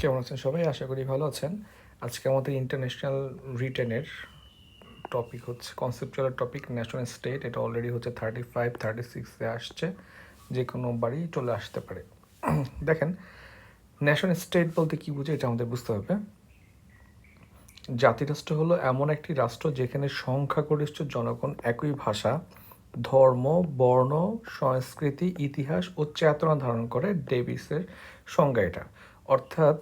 কেমন আছেন সবাই? আশা করি ভালো আছেন। আজকে আমাদের ইন্টারন্যাশনাল রিটেনের টপিক হচ্ছে কনসেপচুয়াল টপিক ন্যাশনাল স্টেট এটা অলরেডি হচ্ছে থার্টি ফাইভ থার্টি সিক্সে আসছে। যে কোনো বাড়ি চলে আসতে পারে। দেখেন ন্যাশনাল স্টেট বলতে কী বুঝে এটা আমাদের বুঝতে হবে। জাতিরাষ্ট্র হলো এমন একটি রাষ্ট্র যেখানে সংখ্যাগরিষ্ঠ জনগণ একই ভাষা, ধর্ম, বর্ণ, সংস্কৃতি, ইতিহাস ও চেতনা ধারণ করে। ডেভিসের সংজ্ঞা এটা। অর্থাৎ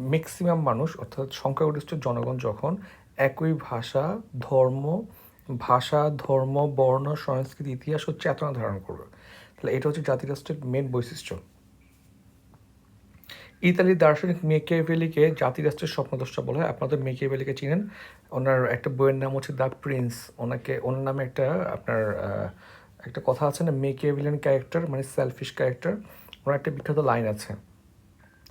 ম্যাক্সিমাম মানুষ, অর্থাৎ সংখ্যাগরিষ্ঠ জনগণ যখন একই ভাষা, ধর্ম ভাষা, ধর্ম, বর্ণ, সংস্কৃতি, ইতিহাস ও চেতনা ধারণ করবে। তাহলে এটা হচ্ছে জাতিরাষ্ট্রের মেন বৈশিষ্ট্য। ইতালির দার্শনিক মেকিয়াভেলিকে জাতিরাষ্ট্রের স্বপ্নদ্রষ্টা বলা হয়। আপনাদের মেকিয়াভেলিকে চিনেন। ওনার একটা বইয়ের নাম হচ্ছে দ্য প্রিন্স। ওনাকে, ওনার নামে একটা, আপনার একটা কথা আছে না মেকিয়াভেলিয়ান ক্যারেক্টার মানে সেলফিশ ক্যারেক্টার। ওনার একটা বিখ্যাত লাইন আছে।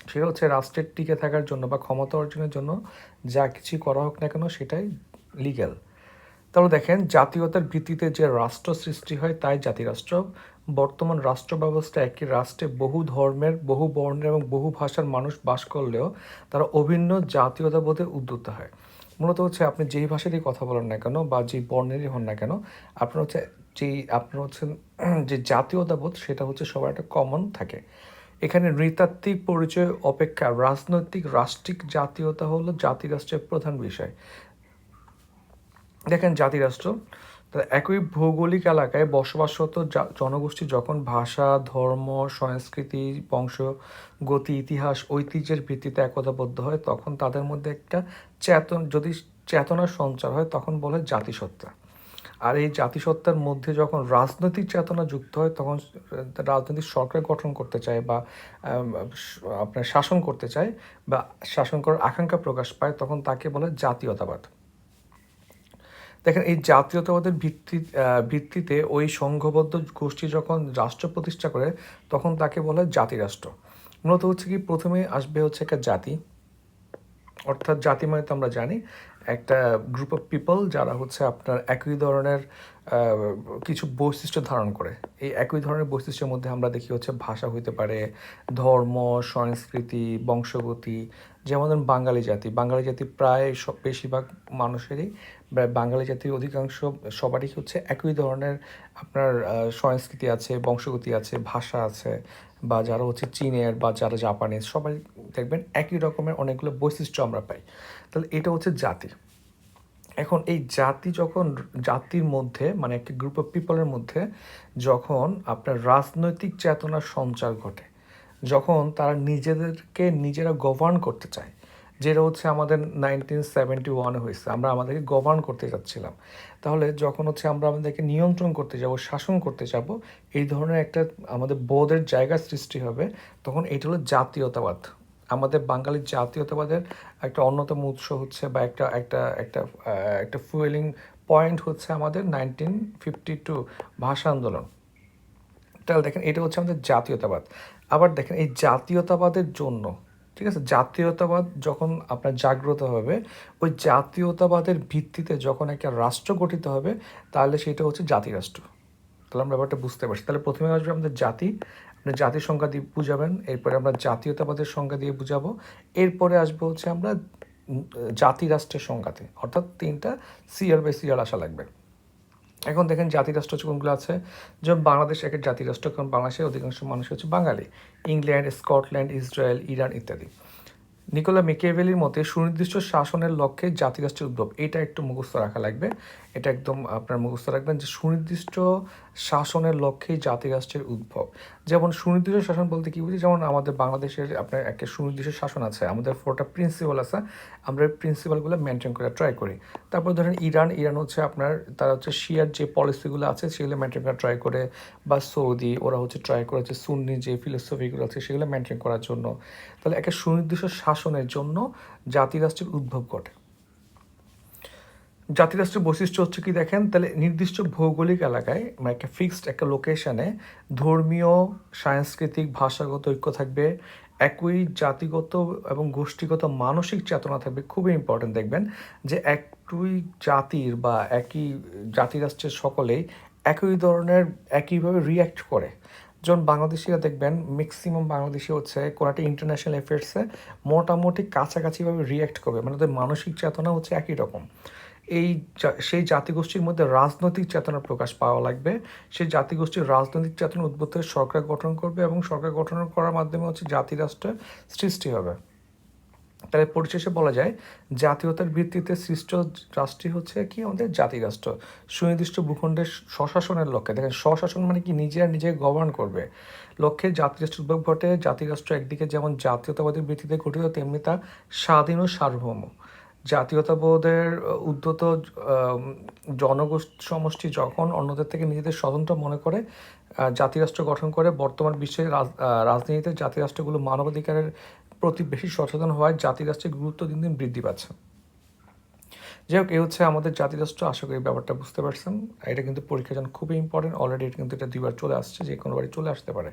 সেটা হচ্ছে রাষ্ট্রের টিকে থাকার জন্য বা ক্ষমতা অর্জনের জন্য যা কিছু করা হোক না কেন সেটাই লিগ্যাল তাহলে দেখেন, জাতীয়তার ভিত্তিতে যে রাষ্ট্র সৃষ্টি হয় তাই জাতিরাষ্ট্র। বর্তমান রাষ্ট্র ব্যবস্থা একই রাষ্ট্রে বহু ধর্মের, বহু বর্ণের এবং বহু ভাষার মানুষ বাস করলেও তারা অভিন্ন জাতীয়তাবোধে উদ্যুত হয়। মূলত হচ্ছে আপনি যেই ভাষারই কথা বলেন না কেন বা যেই বর্ণেরই হন না কেন, আপনার হচ্ছে যেই, আপনার হচ্ছেন যে জাতীয়তাবোধ সেটা হচ্ছে সবার একটা কমন থাকে। এখানে নৃতাত্ত্বিক পরিচয়, অপেক্ষা, রাজনৈতিক, রাষ্ট্রিক জাতীয়তা হলো জাতিরাষ্ট্রের প্রধান বিষয়। দেখেন জাতিরাষ্ট্র একই ভৌগোলিক এলাকায় বসবাসরত জনগোষ্ঠী যখন ভাষা, ধর্ম, সংস্কৃতি, বংশ, গতি, ইতিহাস, ঐতিহ্যের ভিত্তিতে একতাবদ্ধ হয়, তখন তাদের মধ্যে একটা চেতন, যদি চেতনার সঞ্চার হয়, তখন বলে জাতিসত্তা আর এই জাতিসত্তার মধ্যে যখন রাজনৈতিক চেতনা যুক্ত হয়, তখন রাজনৈতিক সরকার গঠন করতে চায় বা আপনার শাসন করতে চায় বা শাসন করার আকাঙ্ক্ষা প্রকাশ পায়, তখন তাকে বলে জাতীয়তাবাদ। দেখেন, এই জাতীয়তাবাদের ভিত্তি ভিত্তিতে ওই সংঘবদ্ধ গোষ্ঠী যখন রাষ্ট্র প্রতিষ্ঠা করে, তখন তাকে বলে জাতিরাষ্ট্র। মূলত হচ্ছে কি, প্রথমে আসবে হচ্ছে একটা জাতি। অর্থাৎ জাতি মানে তো আমরা জানি। একটা গ্রুপ অফ পিপল যারা হচ্ছে আপনার একই ধরনের কিছু বৈশিষ্ট্য ধারণ করে। এই একই ধরনের বৈশিষ্ট্যের মধ্যে আমরা দেখি হচ্ছে ভাষা হইতে পারে, ধর্ম, সংস্কৃতি, বংশগতি, যেমন ধরুন বাঙালি জাতি। বাঙালি জাতি প্রায় সব বেশিরভাগ মানুষেরই বাঙালি জাতির অধিকাংশ সবারই হচ্ছে একই ধরনের আপনার সংস্কৃতি আছে, বংশগতি আছে, ভাষা আছে, বা যারা হচ্ছে চীনের বা যারা জাপানিজ, সবাই দেখবেন একই রকমের অনেকগুলো বৈশিষ্ট্য আমরা পাই। তাহলে এটা হচ্ছে জাতি এখন এই জাতি যখন জাতির মধ্যে মানে একটি গ্রুপ অফ পিপলের মধ্যে যখন আপনার রাজনৈতিক চেতনার সঞ্চার ঘটে, যখন তারা নিজেদেরকে নিজেরা গভর্ন করতে চায়, যেটা হচ্ছে আমাদের নাইনটিন সেভেন্টি ওয়ানে হয়েছে, আমরা আমাদেরকে গভর্ন করতে যাচ্ছিলাম, তাহলে যখন হচ্ছে আমরা আমাদেরকে নিয়ন্ত্রণ করতে যাব, শাসন করতে যাব, এই ধরনের একটা আমাদের বোধের জায়গা সৃষ্টি হবে, তখন এটা হলো জাতীয়তাবাদ। আমাদের বাঙালির জাতীয়তাবাদের একটা অন্যতম উৎস হচ্ছে বা একটা একটা একটা একটা ফুয়েলিং পয়েন্ট হচ্ছে আমাদের নাইনটিন ফিফটি টু ভাষা আন্দোলন। তাহলে দেখেন, এটা হচ্ছে আমাদের জাতীয়তাবাদ। আবার দেখেন, এই জাতীয়তাবাদের জন্য, ঠিক আছে? জাতীয়তাবাদ যখন আপনার জাগ্রত হবে, ওই জাতীয়তাবাদের ভিত্তিতে যখন একটা রাষ্ট্র গঠিত হবে, তাহলে সেটা হচ্ছে জাতিরাষ্ট্র। তাহলে আমরা ব্যাপারটা বুঝতে পারছি। তাহলে প্রথমে আসবে আমাদের জাতি আপনি জাতির সংখ্যা দিয়ে বুঝাবেন, এরপরে আমরা জাতীয়তাবাদের সংখ্যা দিয়ে বুঝাবো, এরপরে আসব হচ্ছে আমরা জাতি রাষ্ট্রের সংখ্যাতে অর্থাৎ তিনটা সিআর বাই সিআর আসা লাগবে। এখন দেখেন জাতিরাষ্ট্র কোনগুলো আছে? যেমন বাংলাদেশ একটা জাতিরাষ্ট্র, কারণ বাংলাদেশের অধিকাংশ মানুষ হচ্ছে বাঙালি। ইংল্যান্ড, স্কটল্যান্ড, ইসরায়েল, ইরান ইত্যাদি। নিকোলা মেকিয়াভেলির মতে সুনির্দিষ্ট শাসনের লক্ষ্যে জাতিরাষ্ট্রের উদ্ভব। এটা একটু মুখস্থ রাখা লাগবে। এটা একদম আপনার মুখস্থ রাখবেন যে সুনির্দিষ্ট শাসনের লক্ষ্যেই জাতিরাষ্ট্রের উদ্ভব। যেমন সুনির্দিষ্ট শাসন বলতে কি বুঝি? যেমন আমাদের বাংলাদেশের আপনার একটা সুনির্দিষ্ট শাসন আছে, আমাদের ফোরটা প্রিন্সিপাল আছে, আমরা প্রিন্সিপালগুলো মেনটেন করে, ট্রাই করি। তারপর ধরেন ইরান ইরান হচ্ছে আপনার, তারা হচ্ছে শিয়ার যে পলিসিগুলো আছে, সেগুলো মেনটেন করা ট্রাই করে, বা সৌদি, ওরা হচ্ছে ট্রাই করে হচ্ছে সুন্নি যে ফিলোসফিগুলো আছে, সেগুলো মেনটেন করার জন্য। তাহলে একটা সুনির্দিষ্ট শাসনের জন্য জাতিরাষ্ট্রের উদ্ভব ঘটে। জাতিরাষ্ট্রের বৈশিষ্ট্য হচ্ছে কি দেখেন? তাহলে নির্দিষ্ট ভৌগোলিক এলাকায় মানে একটা ফিক্সড একটা লোকেশনে ধর্মীয়, সাংস্কৃতিক, ভাষাগত ঐক্য থাকবে, একই জাতিগত এবং গোষ্ঠীগত মানসিক চেতনা থাকবে। খুবই ইম্পর্টেন্ট দেখবেন যে একই জাতির বা একই জাতিরাষ্ট্রের সকলেই একই ধরনের, একইভাবে রিয়্যাক্ট করে। যেমন বাংলাদেশিরা দেখবেন ম্যাক্সিমাম বাংলাদেশি হচ্ছে কোনো একটা ইন্টারন্যাশনাল অ্যাফেয়ার্সে মোটামুটি কাছাকাছিভাবে রিয়্যাক্ট করবে। মানে ওদের মানসিক চেতনা হচ্ছে একই রকম। এই সেই জাতিগোষ্ঠীর মধ্যে রাজনৈতিক চেতনা প্রকাশ পাওয়া লাগবে। সেই জাতিগোষ্ঠীর রাজনৈতিক চেতনা উদ্বুদ্ধ সরকার গঠন করবে এবং সরকার গঠন করার মাধ্যমে হচ্ছে জাতিরাষ্ট্রের সৃষ্টি হবে। তাহলে পরিশেষে বলা যায় জাতীয়তার ভিত্তিতে সৃষ্ট রাষ্ট্রই হচ্ছে কি? আমাদের জাতি রাষ্ট্র। সুনির্দিষ্ট ভূখণ্ডের স্বশাসনের লক্ষ্যে। দেখেন স্বশাসন মানে কি? নিজে আর নিজে গভর্ন করবে। লক্ষ্যে জাতি রাষ্ট্র উদ্ভব ঘটে। জাতি রাষ্ট্র একদিকে যেমন জাতীয়তাবাদী ভিত্তিতে গঠিত তেমনি তা স্বাধীন ও সার্বভৌম। জাতীয়তাবোধের উদ্যত আহ, জনগোষ্ঠী সমষ্টি যখন অন্যদের থেকে নিজেদের স্বতন্ত্র মনে করে জাতিরাষ্ট্র গঠন করে বর্তমান বিশ্বের রাজনীতিতে জাতিরাষ্ট্রগুলো মানবাধিকারের প্রতি বেশি সচেতন হওয়ায় জাতিরাষ্ট্রের গুরুত্ব দিন দিন বৃদ্ধি পাচ্ছে। যাই হোক এই হচ্ছে আমাদের জাতিরাষ্ট্র। আশা করি ব্যাপারটা বুঝতে পারছেন। এটা কিন্তু পরীক্ষার জন্য খুবই ইম্পর্টেন্ট অলরেডি এটা কিন্তু এটা দুইবার চলে আসছে, যে কোনোবারই চলে আসতে পারে।